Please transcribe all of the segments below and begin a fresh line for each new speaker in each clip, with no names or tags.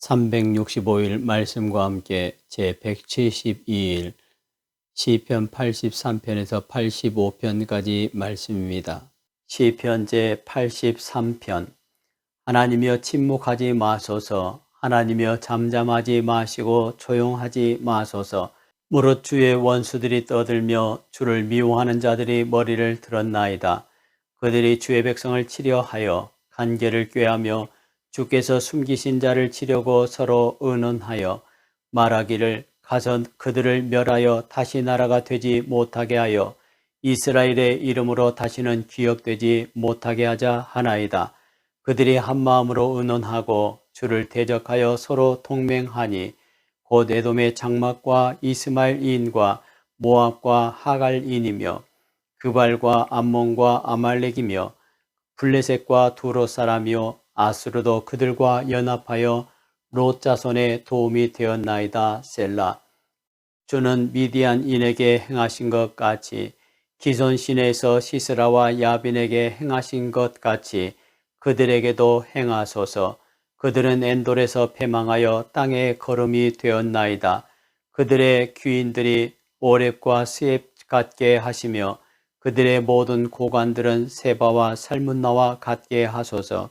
365일 말씀과 함께 제 172일 시편 83편에서 85편까지 말씀입니다. 시편 제 83편 하나님여 침묵하지 마소서 하나님여 잠잠하지 마시고 조용하지 마소서 무릇 주의 원수들이 떠들며 주를 미워하는 자들이 머리를 들었나이다. 그들이 주의 백성을 치려하여 간계를 꾀하며 주께서 숨기신 자를 치려고 서로 의논하여 말하기를 가서 그들을 멸하여 다시 나라가 되지 못하게 하여 이스라엘의 이름으로 다시는 기억되지 못하게 하자 하나이다. 그들이 한 마음으로 의논하고 주를 대적하여 서로 동맹하니 곧 에돔의 장막과 이스마엘인과 모압과 하갈인이며 그발과 암몬과 아말렉이며 블레셋과 두로 사람이요 아수르도 그들과 연합하여 롯 자손의 도움이 되었나이다 셀라. 주는 미디안인에게 행하신 것 같이 기손 시내에서 시스라와 야빈에게 행하신 것 같이 그들에게도 행하소서. 그들은 엔돌에서 패망하여 땅의 걸음이 되었나이다. 그들의 귀인들이 오랩과 스앱 같게 하시며 그들의 모든 고관들은 세바와 살문나와 같게 하소서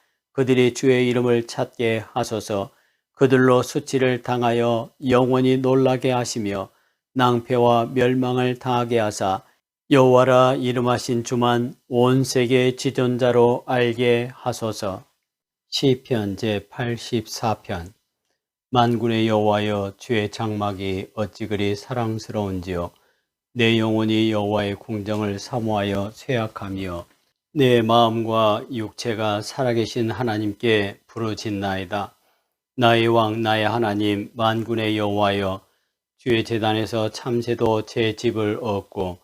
그들이 주의 이름을 찾게 하소서. 그들로 수치를 당하여 영원히 놀라게 하시며 낭패와 멸망을 당하게 하사 여호와라 이름하신 주만 온 세계의 지존자로 알게 하소서. 시편 제 84편. 만군의 여호와여 주의 장막이 어찌 그리 사랑스러운지요. 내 영혼이 여호와의 궁정을 사모하여 쇠약하며 내 마음과 육체가 살아계신 하나님께 부르짖나이다. 나의 왕 나의 하나님 만군의 여호와여 주의 재단에서 참새도 제 집을 얻고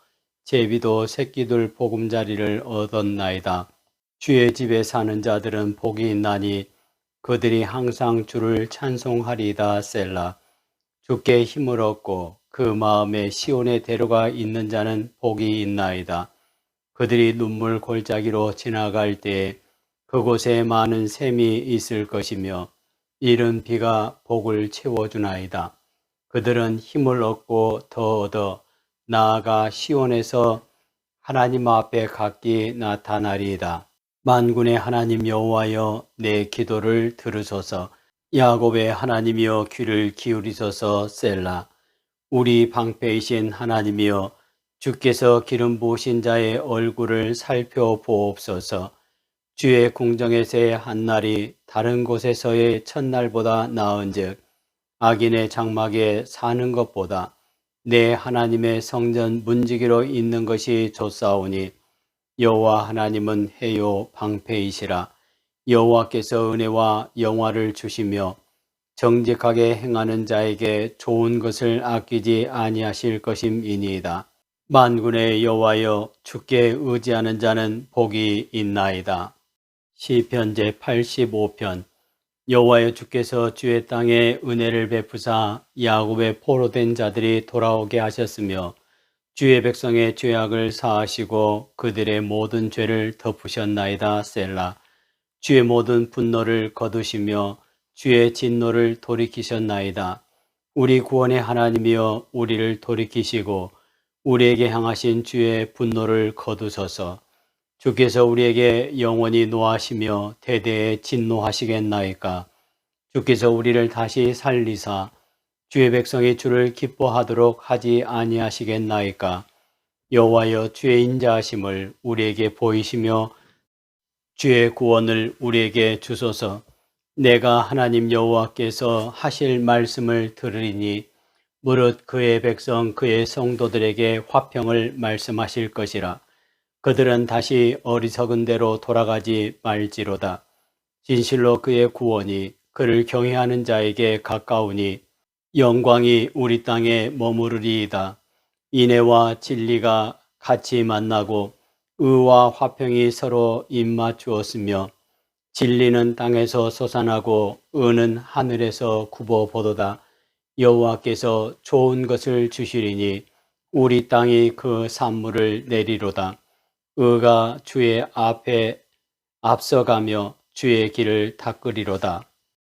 제비도 새끼들 보금자리를 얻었나이다. 주의 집에 사는 자들은 복이 있나니 그들이 항상 주를 찬송하리다 셀라. 주께 힘을 얻고 그 마음에 시온의 대로가 있는 자는 복이 있나이다. 그들이 눈물 골짜기로 지나갈 때 그곳에 많은 샘이 있을 것이며 이른 비가 복을 채워주나이다. 그들은 힘을 얻고 더 얻어 나아가 시온에서 하나님 앞에 각기 나타나리이다. 만군의 하나님 여호와여 내 기도를 들으소서 야곱의 하나님이여 귀를 기울이소서 셀라 우리 방패이신 하나님이여 주께서 기름 부으신 자의 얼굴을 살펴보옵소서. 주의 궁정에서의 한날이 다른 곳에서의 첫날보다 나은 즉 악인의 장막에 사는 것보다 내 하나님의 성전 문지기로 있는 것이 좋사오니 여호와 하나님은 해요 방패이시라 여호와께서 은혜와 영화를 주시며 정직하게 행하는 자에게 좋은 것을 아끼지 아니하실 것임이니이다. 만군의 여호와여 주께 의지하는 자는 복이 있나이다. 시편 제 85편. 여호와여 주께서 주의 땅에 은혜를 베푸사 야곱의 포로된 자들이 돌아오게 하셨으며 주의 백성의 죄악을 사하시고 그들의 모든 죄를 덮으셨나이다 셀라. 주의 모든 분노를 거두시며 주의 진노를 돌이키셨나이다. 우리 구원의 하나님이여 우리를 돌이키시고 우리에게 향하신 주의 분노를 거두소서. 주께서 우리에게 영원히 노하시며 대대에 진노하시겠나이까. 주께서 우리를 다시 살리사 주의 백성이 주를 기뻐하도록 하지 아니하시겠나이까. 여호와여 주의 인자하심을 우리에게 보이시며 주의 구원을 우리에게 주소서. 내가 하나님 여호와께서 하실 말씀을 들으리니 무릇 그의 백성 그의 성도들에게 화평을 말씀하실 것이라 그들은 다시 어리석은 대로 돌아가지 말지로다 진실로 그의 구원이 그를 경외하는 자에게 가까우니 영광이 우리 땅에 머무르리이다. 인애와 진리가 같이 만나고 의와 화평이 서로 입맞추었으며 진리는 땅에서 솟아나고 의는 하늘에서 굽어보도다. 여호와께서 좋은 것을 주시리니 우리 땅이 그 산물을 내리로다. 의가 주의 앞에 앞서가며 주의 길을 닦으리로다.